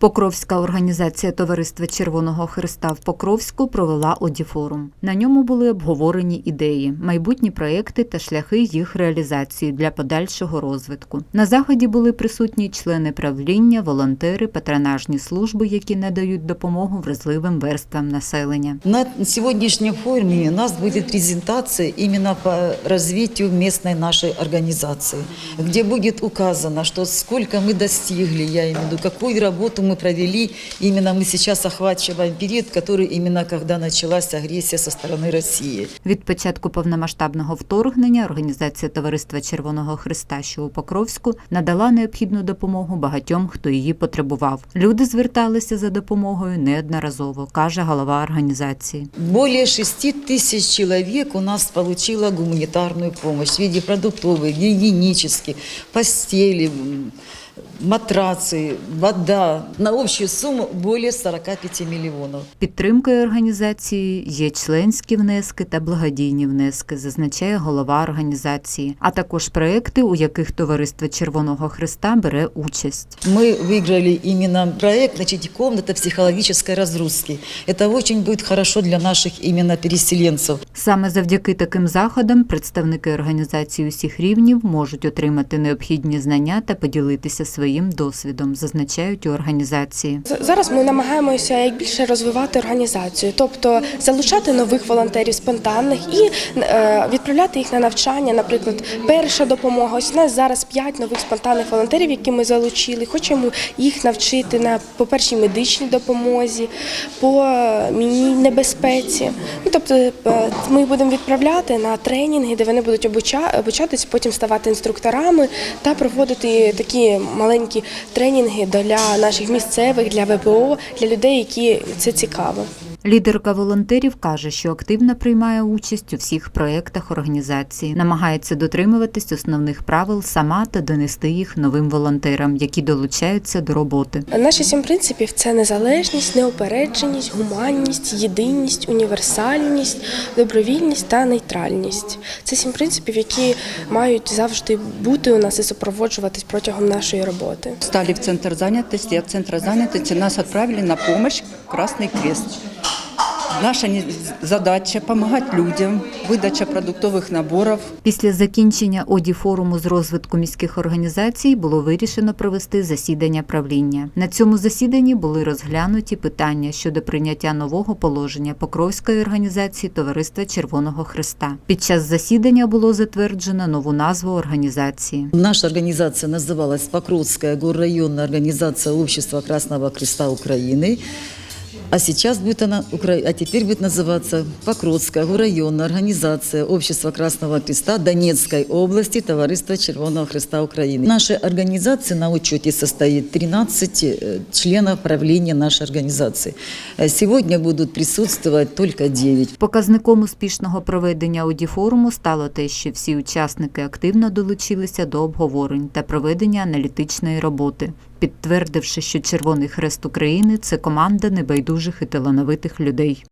Покровська організація Товариства Червоного Христа в Покровську провела одіфорум. На ньому були обговорені ідеї, майбутні проекти та шляхи їх реалізації для подальшого розвитку. На заході були присутні члени правління, волонтери, патронажні служби, які надають допомогу вразливим верствам населення. На сегодняшнем форуме у нас будет презентация именно по развитию местной нашей организации, где будет указано, что сколько мы достигли, я имею виду, какую работу мы провели. Именно мы сейчас охватываем период, который именно когда началась агрессия со стороны России. Від початку повномасштабного вторгнення організація Товариства Червоного Христа, що у Покровську, надала необхідну допомогу багатьом, хто її потребував. Люди зверталися за допомогою неодноразово, каже голова організації. Более 6 тысяч человек у нас получило гуманитарную помощь в виде продуктовой, гигиенических, постели, м, матрацы, вода. На общую сумму более 45 миллионов. Підтримкою організації є членські внески та благодійні внески, зазначає голова організації, а також проекти, у яких Товариство Червоного Христа бере участь. Мы выиграли именно проект, значит, комната психологической разгрузки. Это очень будет хорошо для наших именно переселенцев. Саме завдяки таким заходам представники організації усіх рівнів можуть отримати необхідні знання та поділитися своїм досвідом, зазначають у організації. З- Зараз ми намагаємося як більше розвивати організацію, тобто залучати нових волонтерів спонтанних і е, відправляти їх на навчання. Наприклад, перша допомога. Ось у нас зараз п'ять нових спонтанних волонтерів, які ми залучили. Хочемо їх навчити на по першій медичній допомозі, по мінній небезпеці. Ну тобто, е, ми будемо відправляти на тренінги, де вони будуть обуча, обучатись, потім ставати інструкторами та проводити такі маленькі тренінги для наших місцевих, для ВПО, для людей, які це цікаво. Лідерка волонтерів каже, що активно приймає участь у всіх проєктах організації, намагається дотримуватись основних правил сама та донести їх новим волонтерам, які долучаються до роботи. Наші сім принципів це незалежність, неупередженість, гуманність, єдиність, універсальність, добровільність та нейтральність. Це сім принципів, які мають завжди бути у нас і супроводжуватись протягом нашої роботи. Стали в центр занятости, а в центр занятости нас отправили на помощь Красный Крест. Наша не- задача – помогать людям, выдача продуктовых наборов, Після закінчення оді форуму з розвитку міських організацій було вирішено провести засідання правління. На цьому засіданні були розглянуті питання щодо прийняття нового положення Покровської організації Товариства Червоного Христа. Під час засідання було затверджено нову назву організації. Наша организация называлась Покровская горрайонная организация Общества Красного Креста Украины. А сейчас будет она, Укра- а теперь будет называться Покровская горрайонная организация Общества Красного Креста Донецкой области Товариства Червоного Христа Украины. Нашей организации на учете состоит 13 э, членов правления нашей организации. Э, Сегодня будут присутствовать только 9. Показником успішного проведення аудіфоруму стало те, що всі учасники активно долучилися до обговорень та проведення аналітичної роботи, підтвердивши, що Червоний Хрест України це команда небайдужих і талановитих людей.